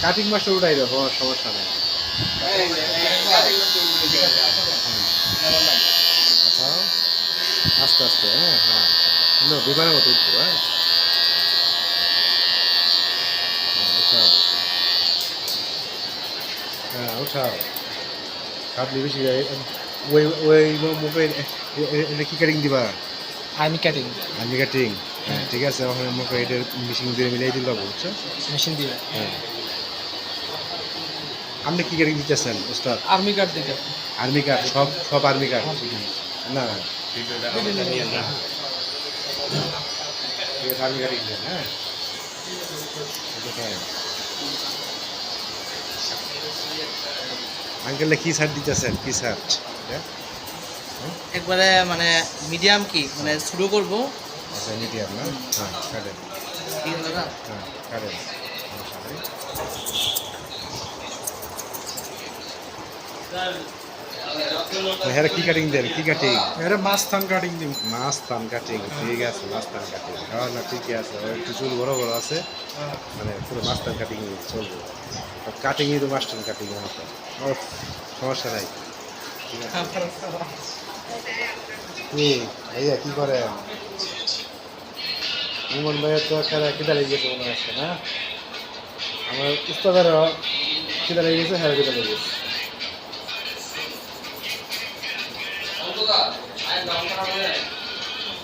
Cutting সমস্যা আচ্ছা আস্তে আস্তে হ্যাঁ হ্যাঁ বিমানের মতো উঠবো হ্যাঁ হ্যাঁ, হ্যাঁ উঠাও কাটলি বেশি ওই ওই মুখে এটা কি কাটিং দিবা আমি কাটিং আমি কাটিং হ্যাঁ ঠিক আছে ওখানে মুখে এটা মিশিং দিয়ে মিলাই দিল বুঝছ? মেশিন দিয়ে। হ্যাঁ। আপনি কি কাটিং দিতেছেন উস্তাদ আর্মি কার্ড দিতে। আর্মি কার্ড সব সব আর্মি কার্ড না। আর্মি কার্ড দিলেন হ্যাঁ? আঙ্কেলে কি শার্ট দিতেছেন? কি শার্ট একবারে মানে মিডিয়াম কি? মানে শুরু করব। আচ্ছা মিডিয়াম না? হ্যাঁ কাটেন ঠিক আছে দাদা হ্যাঁ কাটেন সমস্যা নেই। হ্যাঁ কি কাটিং দেন কি কাটিং এর মাঝখান কাটিং দিব। মাছ থান কাটিং ঠিক আছে মাছ থান কাটিং হ্যাঁ না ঠিকই আছে। একটু চুল বড় বড় আছে মানে পুরো মাছ থান কাটিং চলবে। কাটিংই তো মাছ থান কাটিং সমস্যা নাই। কি? ভাইয়া কি করেন? ইমন ভাইয়ের তো খেলা কেটে লেগে গেছে মনে হচ্ছে না? আমার উস্তাদেরও কেটে লেগে গেছে হ্যাঁ কেটে লেগে গেছে। Cơm ăn.